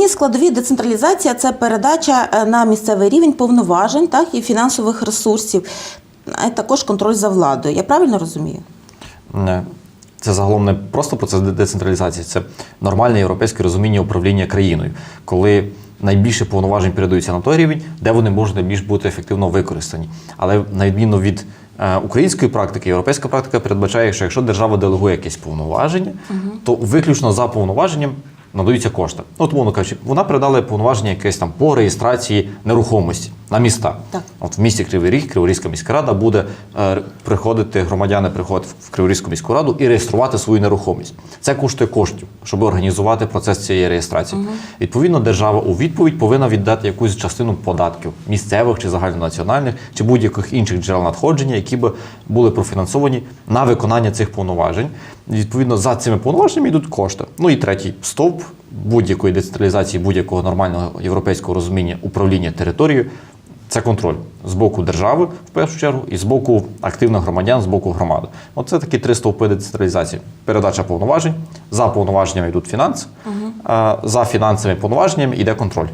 головні складові децентралізація це передача е, на місцевий рівень повноважень, так і фінансових ресурсів, а також контроль за владою. Я правильно розумію? Не. Це загалом не просто процес децентралізації, це нормальне європейське розуміння управління країною, коли найбільше повноважень передаються на той рівень, де вони можуть найбільш бути ефективно використані. Але на відміну від е, української практики, європейська практика передбачає, що якщо держава делегує якесь повноваження, то виключно за повноваженням надаються кошти. Ну, мовно кажучи, вона передала повноваження якесь там по реєстрації нерухомості на міста. Так. От в місті Кривий Ріг, Криворізька міська рада буде е, приходити, громадяни приходять в Криворізьку міську раду і реєструвати свою нерухомість. Це коштує коштів, щоб організувати процес цієї реєстрації. Відповідно, держава у відповідь повинна віддати якусь частину податків місцевих чи загальнонаціональних, чи будь-яких інших джерел надходження, які б були профінансовані на виконання цих повноважень. Відповідно, за цими повноваженнями йдуть кошти. Ну і третій стовп будь-якої децентралізації, будь-якого нормального європейського розуміння управління територією це контроль з боку держави в першу чергу і з боку активних громадян, з боку громади. Оце такі три стовпи децентралізації: передача повноважень. За повноваженнями йдуть фінанси, угу. за фінансами повноваженнями йде контроль.